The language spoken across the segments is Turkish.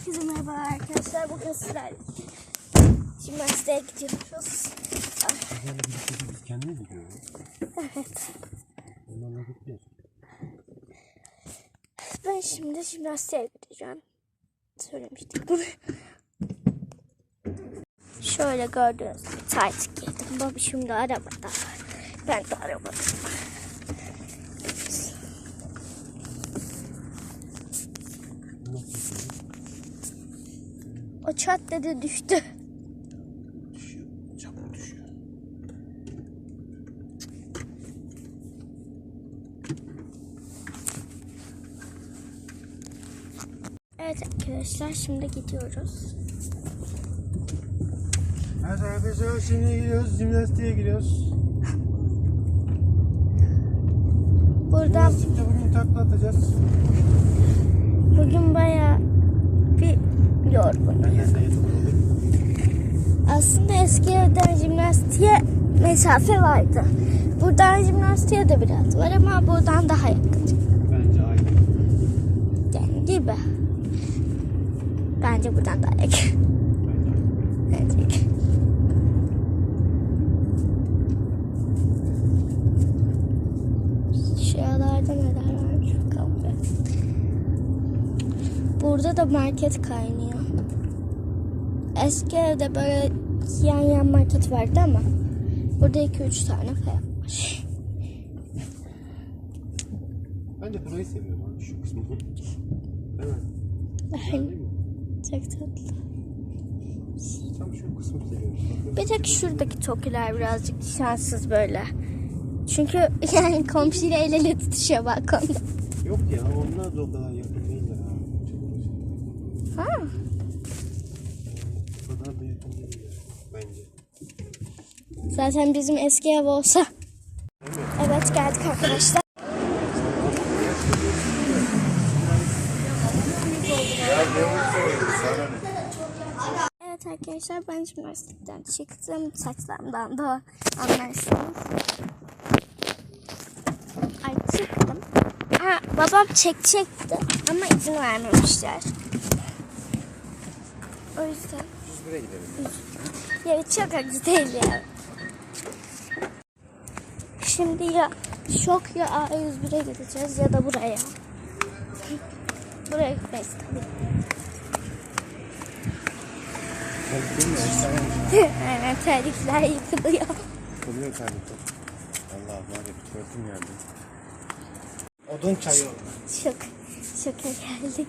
Herkese merhaba arkadaşlar. Bugün sizlerle jimnastiğe gidiyoruz. Yani biz, kendimiz mi gidiyoruz? Evet. Onlarla gidiyoruz. Ben şimdi jimnastiğe gideceğim. Söylemiştik bunu. Şöyle gördüğünüz gibi tight giydim. Baba şimdi arabada. Ben de arabada. O çat dedi düştü. Düşüyor. Çabuk düşüyor. Evet arkadaşlar şimdi gidiyoruz. Evet arkadaşlar şimdi gidiyoruz. Jimnastiğe gidiyoruz. Buradan Jimnastikte bugün takla atacağız. bugün bayağı bir tutalım. Aslında eski evden jimnastiğe mesafe vardı. Buradan jimnastiğe de biraz var ama buradan daha yakın. Bence aynı. Yani gibi. Bence buradan daha yakın. Bence aynı. Bence. Şuralarda neler varmış bakalım. bir. Burada da market kaynıyor. Eski evde böyle yan yan market vardı ama burada 2-3 tane falan var. Ben de burayı seviyorum abi şu kısmı. Değil mi? Çok tatlı. Tam şu kısmı seviyorum. Bir tek şuradaki tokiler birazcık şanssız böyle. Çünkü yani komşuyla el ele tutuşuyor balkonda. Yok ya onlar da o kadar yakın değiller abi. Ha. Da değiller bence. Zaten bizim eski ev olsa. Evet geldik arkadaşlar. Evet arkadaşlar ben jimnastikten çıktım. Saçlarımdan da anlarsınız. Ay çıktım. Ha, babam çekecekti ama izin vermemişler. O yüzden 101'e gidelim. ya çok acı değil ya. Şimdi ya şok ya A101'e gideceğiz ya da buraya. Buraya gitmeyiz tabii. Aynen terlikler yıkılıyor. Oluyor terlikler. Allah var ya tuvaletim geldi. Odun çayı. Şok. Şoka geldik.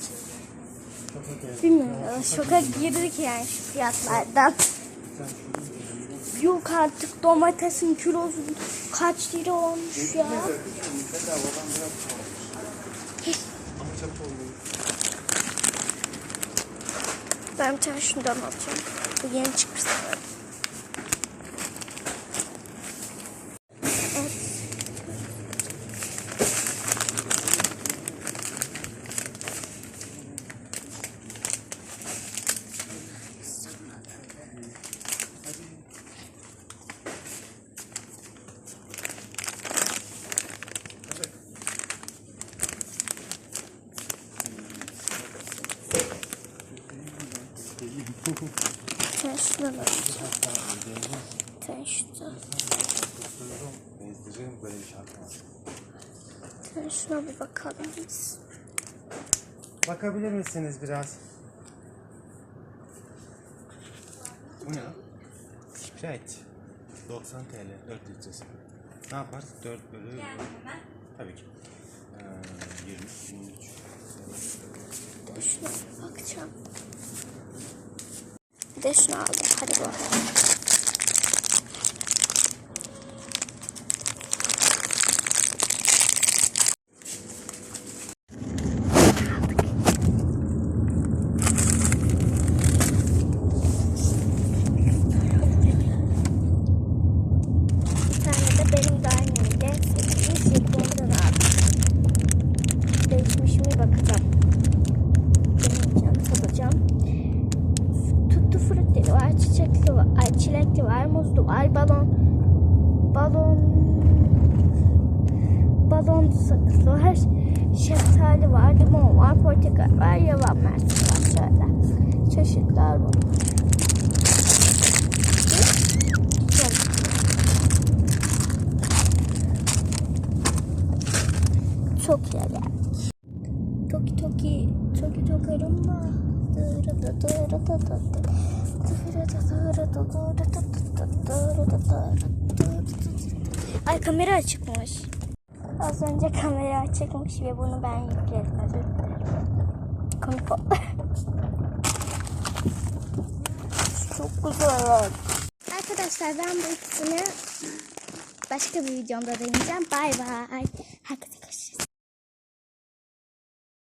Bilmiyorum. Şoka girdik yani şu fiyatlardan. Yok artık domatesin kilosu kaç lira olmuş ya. Ben bir tane şundan alacağım. Bu yeni çıkmış sanırım. Evet. Sen şundan alacağım. Sen şundan. Bezdireceğim böyle bir şarkı var. Sen şuna bir bakalım biz. Bakabilir misiniz biraz? Bu ne? Sprite. 90 TL 4 litresi. Ne yapar? 4 bölü... Tabii ki. Ee, 20, 23. Bir de şuna bir bakacağım. De şunu aldım. Hadi bakalım. Bir tane de benim de annemde sevdiğim Japon'dan aldım. Değişmiş mi bakacağım. Deneyeceğim, tadacağım. Tuttu frutteli var, çiçekli var, çilekli var, muzlu var, balon, balon, balon sakızı var, şeftali var, limon var, portakal var, yavan mersi var şöyle. çeşitler var. Çok güzel. Toki toki toki toki rumba. Ay kamera açıkmış. Az önce kamera açıkmış ve bunu ben yükledim. Özür. Komik oldu. Çok güzel. Arkadaşlar ben bu ikisini başka bir videomda deneyeceğim. Bay bay. Herkese